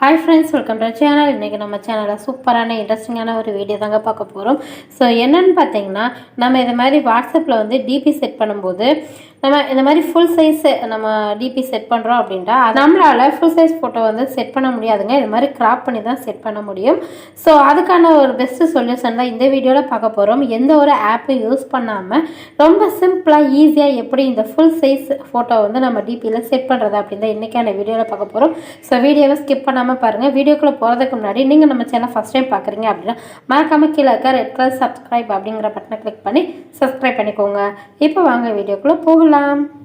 Hi friends welcome to channel இன்றைக்கி நம்ம சேனலில் சூப்பரான இன்ட்ரெஸ்டிங்கான ஒரு வீடியோ தாங்க பார்க்க போகிறோம் ஸோ என்னென்னு பார்த்தீங்கன்னா நம்ம இது மாதிரி வாட்ஸ்அப்பில் வந்து டிபி செட் பண்ணும்போது நம்ம இந்த மாதிரி ஃபுல் சைஸ் நம்ம டிபி செட் பண்ணுறோம் அப்படின்ட்டா நம்மளால் ஃபுல் சைஸ் ஃபோட்டோ வந்து செட் பண்ண முடியாதுங்க. இது மாதிரி கிராப் பண்ணி தான் செட் பண்ண முடியும். ஸோ அதுக்கான ஒரு பெஸ்ட்டு சொல்யூஷன் தான் இந்த வீடியோவில் பார்க்க போகிறோம் எந்த ஒரு ஆப்பை யூஸ் பண்ணாமல் ரொம்ப சிம்பிளாக ஈஸியாக எப்படி இந்த ஃபுல் சைஸ் ஃபோட்டோ வந்து நம்ம டிபியில் செட் பண்ணுறது அப்படின்னு தான் இன்றைக்கான வீடியோவில் பார்க்க போகிறோம் ஸோ வீடியோவை ஸ்கிப் பண்ணாமல் பாருங்கள் வீடியோக்குள்ளே போகிறதுக்கு முன்னாடி நீங்கள் நம்ம சேனல் ஃபஸ்ட் டைம் பார்க்குறீங்க அப்படின்னா மறக்காம கீழே இருக்க ரெட் கலர் சப்ஸ்கிரைப் அப்படிங்கிற பட்டனை கிளிக் பண்ணி சப்ஸ்கிரைப் பண்ணிக்கோங்க. இப்போ வாங்க வீடியோக்குள்ளே போகலாம்.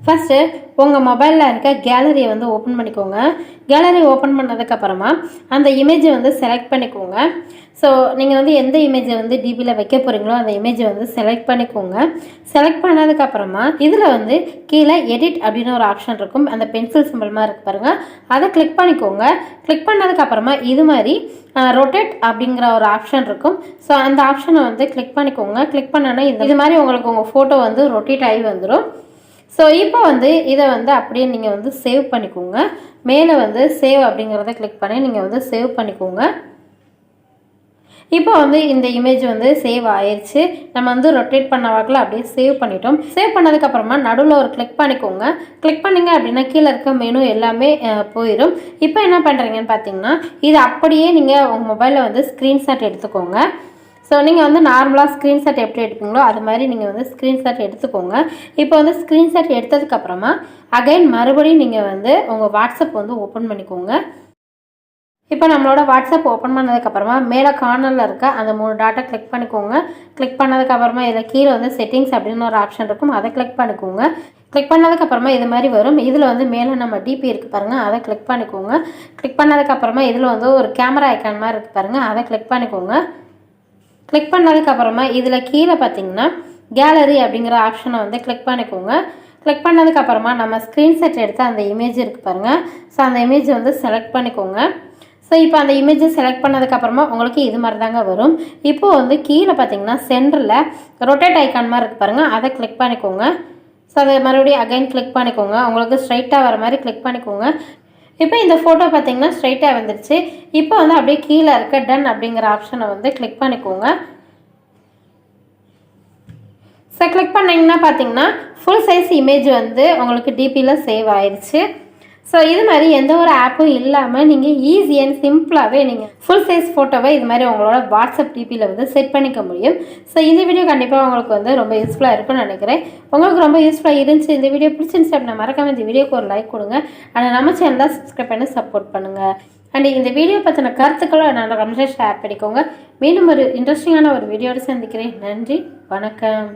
ஃபஸ்ட்டு உங்கள் மொபைலில் இருக்க கேலரியை வந்து ஓப்பன் பண்ணிக்கோங்க. கேலரி ஓப்பன் பண்ணதுக்கப்புறமா அந்த இமேஜை வந்து செலக்ட் பண்ணிக்கோங்க. ஸோ நீங்கள் வந்து எந்த இமேஜை வந்து டிபியில் வைக்க போகிறீங்களோ அந்த இமேஜை வந்து செலக்ட் பண்ணிக்கோங்க. செலக்ட் பண்ணதுக்கப்புறமா இதில் வந்து கீழே எடிட் அப்படின்னு ஒரு ஆப்ஷன் இருக்கும். அந்த பென்சில் சிம்பிள் இருக்கு பாருங்கள் அதை கிளிக் பண்ணிக்கோங்க. கிளிக் பண்ணதுக்கப்புறமா இது மாதிரி ரொட்டேட் அப்படிங்கிற ஒரு ஆப்ஷன் இருக்கும். ஸோ அந்த ஆப்ஷனை வந்து கிளிக் பண்ணிக்கோங்க. கிளிக் பண்ணோன்னா இது மாதிரி உங்களுக்கு உங்கள் ஃபோட்டோ வந்து ரொட்டேட் ஆகி வந்துடும் ஸோ இப்போ வந்து இதை வந்து அப்படியே நீங்கள் வந்து சேவ் பண்ணிக்கோங்க. மேலே வந்து சேவ் அப்படிங்கிறத கிளிக் பண்ணி நீங்கள் வந்து சேவ் பண்ணிக்கோங்க. இப்போ வந்து இந்த இமேஜ் வந்து சேவ் ஆயிடுச்சு நம்ம வந்து ரொட்டேட் பண்ண வாக்கில் அப்படியே சேவ் பண்ணிட்டோம். சேவ் பண்ணதுக்கப்புறமா நடுவில் ஒரு கிளிக் பண்ணிக்கோங்க. கிளிக் பண்ணிங்க அப்படின்னா கீழே இருக்க மெனு எல்லாமே போயிடும் இப்போ என்ன பண்ணுறீங்கன்னு பார்த்தீங்கன்னா இது அப்படியே நீங்கள் உங்கள் மொபைலில் வந்து ஸ்க்ரீன்ஷாட் எடுத்துக்கோங்க. ஸோ நீங்கள் வந்து நார்மலாக ஸ்க்ரீன்ஷாட் எப்படி எடுப்பீங்களோ அது மாதிரி நீங்கள் வந்து ஸ்க்ரீன்ஷாட் எடுத்துக்கோங்க. இப்போ வந்து ஸ்க்ரீன்ஷாட் எடுத்ததுக்கப்புறமா அகைன் மறுபடியும் நீங்கள் வந்து உங்கள் வாட்ஸ்அப் வந்து ஓப்பன் பண்ணிக்கோங்க. இப்போ நம்மளோட வாட்ஸ்அப் ஓப்பன் பண்ணதுக்கப்புறமா மேலே கார்னரில் இருக்க அந்த மூணு டாட்டா கிளிக் பண்ணிக்கோங்க. கிளிக் பண்ணதுக்கப்புறமா இதில் கீழே வந்து செட்டிங்ஸ் அப்படின்னு ஒரு ஆப்ஷன் இருக்கும் அதை கிளிக் பண்ணிக்கோங்க. கிளிக் பண்ணதுக்கப்புறமா இது மாதிரி வரும். இதில் வந்து மேலே நம்ம டிபி இருக்குது பாருங்கள் அதை கிளிக் பண்ணிக்கோங்க. கிளிக் பண்ணதுக்கப்புறமா இதில் வந்து ஒரு கேமரா ஐக்கான் மாதிரி இருக்குது பாருங்கள் அதை கிளிக் பண்ணிக்கோங்க. கிளிக் பண்ணதுக்கப்புறமா இதில் கீழே பார்த்தீங்கன்னா கேலரி அப்படிங்கிற ஆப்ஷனை வந்து கிளிக் பண்ணிக்கோங்க. கிளிக் பண்ணதுக்கப்புறமா நம்ம ஸ்க்ரீன்ஷாட் எடுத்த அந்த இமேஜ் இருக்குது பாருங்கள் ஸோ அந்த இமேஜ் வந்து செலக்ட் பண்ணிக்கோங்க. ஸோ இப்போ அந்த இமேஜை செலக்ட் பண்ணதுக்கப்புறமா உங்களுக்கு இது மாதிரி தாங்க வரும். இப்போது வந்து கீழே பார்த்தீங்கன்னா சென்டரில் ரொட்டேட் ஐக்கான் மாதிரி இருக்கு பாருங்கள் அதை கிளிக் பண்ணிக்கோங்க. ஸோ அதை மறுபடியும் அகைன் கிளிக் பண்ணிக்கோங்க. உங்களுக்கு ஸ்ட்ரைட்டாக வர மாதிரி கிளிக் பண்ணிக்கோங்க. இப்போ இந்த ஃபோட்டோ பார்த்தீங்கன்னா ஸ்ட்ரைட்டாக வந்துடுச்சு இப்போ வந்து அப்படியே கீழே இருக்க டன் அப்படிங்கிற ஆப்ஷனை வந்து கிளிக் பண்ணிக்கோங்க. ஸோ கிளிக் பண்ணிங்கன்னா பார்த்தீங்கன்னா ஃபுல் சைஸ் இமேஜ் வந்து உங்களுக்கு டிபியில் சேவ் ஆயிடுச்சு ஸோ இது மாதிரி எந்த ஒரு ஆப்பும் இல்லாமல் நீங்கள் ஈஸி அண்ட் சிம்பிளாகவே நீங்கள் ஃபுல் சைஸ் ஃபோட்டோவை இது மாதிரி உங்களோட வாட்ஸ்அப் டிபியில் வந்து செட் பண்ணிக்க முடியும். ஸோ இந்த வீடியோ கண்டிப்பாக உங்களுக்கு வந்து ரொம்ப யூஸ்ஃபுல்லாக இருக்கும்னு நினைக்கிறேன். உங்களுக்கு ரொம்ப யூஸ்ஃபுல்லாக இருந்துச்சு இந்த வீடியோ பிடிச்சிருந்துச்சு அப்படின்னா மறக்காம இந்த வீடியோக்கு ஒரு லைக் கொடுங்க. ஆனால் நம்ம சேனலை சப்ஸ்கிரைப் பண்ணி சப்போர்ட் பண்ணுங்கள் அண்ட் இந்த வீடியோ பற்றின கருத்துக்களை என்னோட கமெண்ட்ஸில் ஷேர் பண்ணிக்கோங்க. மீண்டும் ஒரு இன்ட்ரெஸ்டிங்கான ஒரு வீடியோடு சந்திக்கிறேன். நன்றி வணக்கம்.